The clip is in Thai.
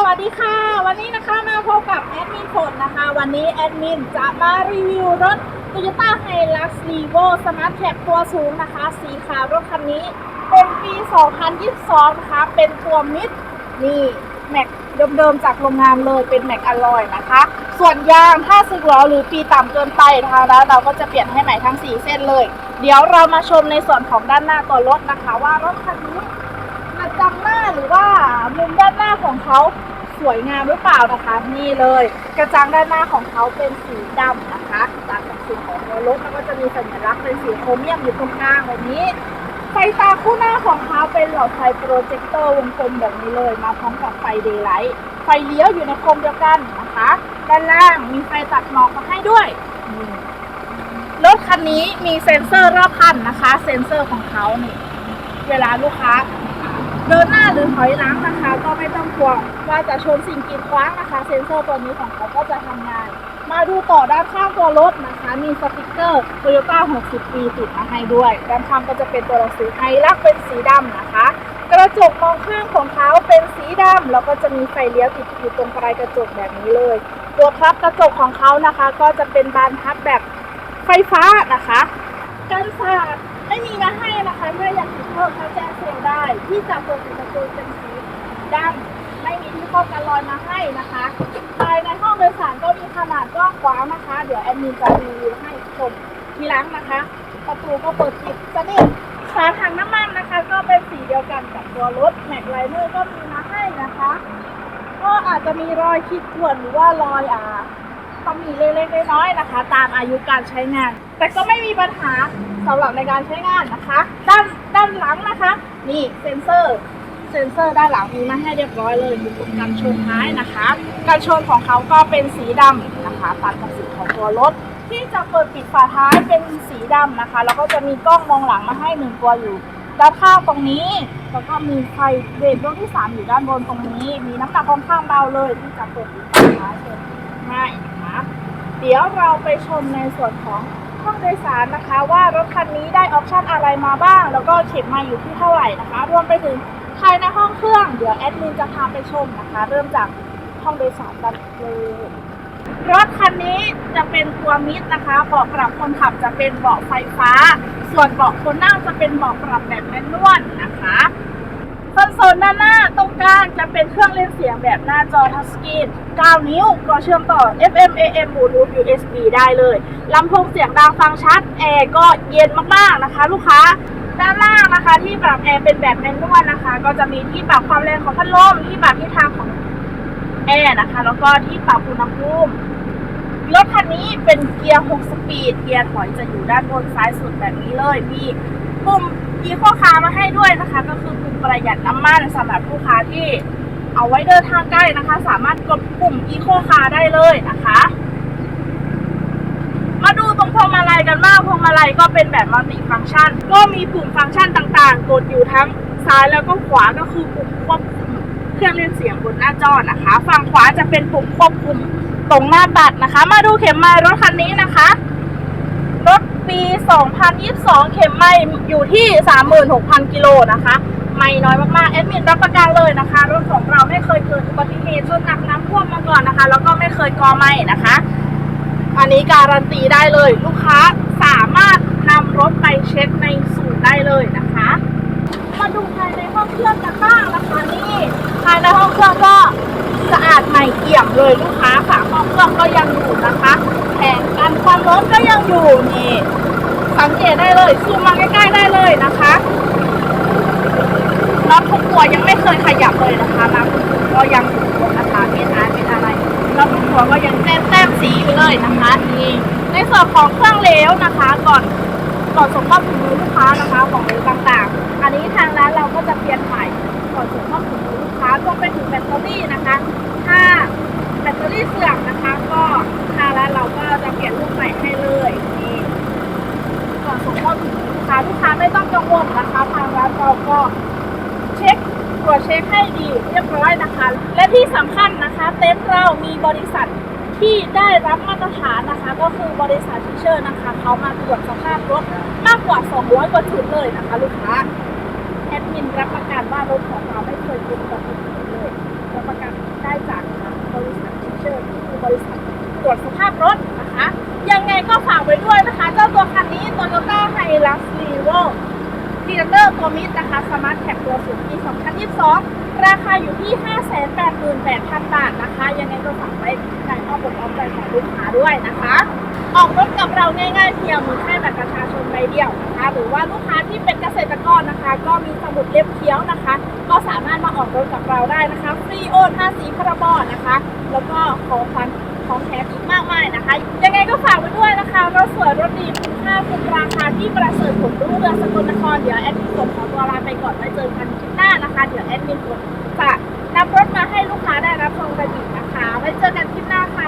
สวัสดีค่ะ วันนี้นะคะมาพบกับแอดมินฝนนะคะ วันนี้แอดมินจะมารีวิวรถ Toyota Hilux Revo Smart Tech ตัวสูงนะคะ สีขาวรถคันนี้ เป็นปี 2022 นะคะ เป็นตัวมิดนี่แม็กเดิมๆจากโรงงานเลยเป็นแม็กอลลอยนะคะ ส่วนยางถ้าสึกหรอหรือปีต่ำเกินไปนะคะแล้วเราก็จะเปลี่ยนให้ใหม่ทั้ง 4 เส้นเลย เดี๋ยวเรามาชมในส่วนของด้านหน้าตัวรถนะคะ ว่ารถคันนี้ จังหน้าหรือว่ามุมด้านหน้าของเขาสวยงามหรือเปล่านะคะนี่เลย กระจังด้านหน้าของเขาเป็นสีดำนะคะตามกับสีของตัวรถแล้วก็จะมีสัญลักษณ์เป็นสีโครเมียมอยู่ตรงกลางแบบนี้ไฟตาคู่หน้าของเขาเป็นหลอดไฟโปรเจคเตอร์วงกลมแบบนี้เลยมาพร้อมกับไฟเดย์ไลท์ไฟเลี้ยวอยู่ในโคมเดียวกันนะคะด้านล่างมีไฟตัดหมอกมาให้ด้วยรถคันนี้มีเซ็นเซอร์รอบคันนะคะ เซ็นเซอร์ของเขานี่เวลาลูกค้า เดินหน้าหรือถอยหลังนะคะ ก็ไม่ต้องกลัวว่าจะชนสิ่งกีดขวางนะคะ เซ็นเซอร์ตัวนี้ของเขาก็จะทำงาน มาดูต่อด้านข้างตัวรถนะคะ มีสติกเกอร์ Toyota 60 ปีติดมาให้ด้วย ด้านข้างก็จะเป็นตัวหนังสือไฮลักเป็นสีดำนะคะ กระจกมองข้างของเขาเป็นสีดำแล้วก็จะมีไฟเลี้ยวติดอยู่ตรงปลายกระจกแบบนี้เลย ตัวพับกระจกของเขานะคะ ก็จะเป็นบานพับแบบไฟฟ้านะคะ กันสาด ไม่มีมาให้นะคะถ้าอยากติดเพิ่มเขาแจ้งเซลได้ ที่จะเปิดปิดประตูเป็นสีดำไม่มีที่ครอบกันรอยมาให้นะคะภายในห้องโดยสารก็มีขนาดกว้างขวางนะคะ เดี๋ยวแอดมินจะรีวิวให้ชมทีหลังนะคะ ประตูก็เปิดปิดสนิทฝาถังน้ำมันนะคะ ก็เป็นสีเดียวกันกับตัวรถแม็กไลเนอร์ก็มีมาให้นะคะ ก็อาจจะมีรอยขีดข่วนหรือว่ารอยอ่า ต้องมีเล็กๆน้อยๆนะคะ ตามอายุการใช้งาน แต่ก็ไม่มีปัญหาสำหรับในการใช้งานนะคะ ด้านด้านหลังนะคะนี่เซ็นเซอร์เซ็นเซอร์ด้านหลังมีมาให้เรียบร้อยเลยอยู่ตรงกันชนท้ายนะคะการชนของเขาก็เป็นสีดำนะคะตัดกับสีของตัวรถ ที่จะเปิดปิดฝาท้ายเป็นสีดำนะคะ แล้วก็จะมีกล้องมองหลังมาให้หนึ่งตัวอยู่ด้านข้างตรงนี้แล้วก็มีไฟเบรกดวงที่สามอยู่ด้านบนตรงนี้ มีน้ำหนักค่อนข้างเบาเลยที่จะเปิดปิดฝาท้ายเปิดง่าย เดี๋ยวเราไปชมในส่วนของห้องโดยสารนะคะ ว่ารถคันนี้ได้ออปชั่นอะไรมาบ้าง แล้วก็เข็มมาอยู่ที่เท่าไหร่นะคะ รวมไปถึงภายในห้องเครื่อง เดี๋ยวแอดมินจะพาไปชมนะคะ เริ่มจากห้องโดยสารกันเลยรถคันนี้จะเป็นตัวมิดนะคะเบาะปรับคนขับจะเป็นเบาะไฟฟ้า ส่วนเบาะคนนั่งจะเป็นเบาะปรับแบบแมนนวลนะคะ คอนโซลด้านหน้าตรงกลางจะเป็นเครื่องเล่นเสียงแบบหน้าจอทัชสกรีน 9 นิ้ว ก็เชื่อมต่อ FM AM Bluetooth USB ได้เลยลำโพงเสียงดังฟังชัด แอร์ก็เย็นมากๆนะคะ ลูกค้าด้านล่างนะคะที่ปรับแอร์เป็นแบบแมนนวลนะคะ ก็จะมีที่ปรับความแรงของพัดลมที่ปรับทิศทางของแอร์นะคะ แล้วก็ที่ปรับอุณหภูมิรถคันนี้เป็นเกียร์ 6 สปีด เกียร์ถอยจะอยู่ด้านบนซ้ายสุดแบบนี้เลย มีปุ่ม อีโคคาร์มาให้ด้วยนะคะ ก็คือปุ่มประหยัดน้ำมันสำหรับลูกค้าที่เอาไว้เดินทางใกล้นะคะ สามารถกดปุ่มอีโคคาร์ได้เลยนะคะ มาดูตรงพวงมาลัยกันบ้างพวงมาลัยก็เป็นแบบมัลติฟังก์ชัน ก็มีปุ่มฟังก์ชันต่างๆ กดอยู่ทั้งซ้ายแล้วก็ขวาก็คือปุ่มควบคุมเครื่องเล่นเสียงบนหน้าจอนะคะ ฝั่งขวาจะเป็นปุ่มควบคุมตรงหน้าตัดนะคะ มาดูเข็มไม้รถคันนี้นะคะ รถ ปี 2022 เข็มไม้อยู่ที่ 36,000 กิโลนะคะ ไม่น้อยมากๆ แอดมินรับประกันเลยนะคะ รถของเราไม่เคยเกิดอุบัติเหตุชนหนักน้ำท่วมมาก่อนนะคะ แล้วก็ไม่เคยกอไหม้นะคะ อันนี้การันตีได้เลย ลูกค้าสามารถนำรถไปเช็คในศูนย์ได้เลยนะคะ มาดูภายในห้องเครื่องกันบ้างนะคะนี่ภายในห้องเครื่องก็สะอาดใหม่เอี่ยมเลยลูกค้าค่ะห้องเครื่องก็ยังอยู่นะคะแผงกันความร้อนก็ยังอยู่นี่ สังเกตได้เลยซูมมาใกล้ๆได้เลยนะคะน็อตทุกตัวยังไม่เคยขยับเลยนะคะน้ำก็ยังอยู่นะคะไม่นอะไรเป็นอะไรน็อตทุกตัวก็ยังแต้มแต้มสีอยู่เลยนะคะนี่ในส่วนของเครื่องเหลวนะคะ ก่อนก่อนส่งมอบถึงมือลูกค้านะคะของเลวต่าง เรียบร้อยนะคะ และที่สำคัญนะคะ เต็นเรามีบริษัทที่ได้รับมาตรฐานนะคะ ก็คือบริษัททิเชอร์นะคะเขามาตรวจสภาพรถมากกว่า 200 กว่าจุดเลยนะคะ ลูกค้าแอดมินรับประกันว่ารถของเราไม่เคยเป็นอุบัติเหตุเลยรับประกันได้จากบริษัททิเชอร์คือบริษัทตรวจสภาพรถนะคะ ยังไงก็ฝากไว้ด้วยนะคะ เจ้าตัวคันนี้ Toyota ไฮรั x ซีโ o กีเดอร์ตัวมิดนะคะสมาร์ทแท็กตัวสูงปี 2022 ราคาอยู่ที่ 588,000 บาทนะคะ ยังไงก็ฝากไว้ในอ้อมอกอ้อมใจของลูกค้าด้วยนะคะ ออกรถกับเราง่ายๆเพียงมือแค่บัตรประชาชนใบเดียวนะคะ หรือว่าลูกค้าที่เป็นเกษตรกรนะคะ ก็มีสมุดเล่มเคี้ยวนะคะ ก็สามารถมาออกรถกับเราได้นะคะ ฟรีโอนภาษีพรบนะคะ แล้วก็ของขวัญ ของแถมอีกมากมายนะคะ ยังไงก็ฝากไว้ด้วยนะคะรถสวยรถดีคุ้มค่าคุ้มราคาที่ประเสริฐผมรู้เรืองสกลนครเดี๋ยวแอดมินผมขอตัวลาไปก่อนไว้เจอกันคลิปหน้านะคะ เดี๋ยวแอดมินผมจะนำรถมาให้ลูกค้าได้รับชมกันอีกนะคะไว้เจอกันคลิปหน้าค่ะ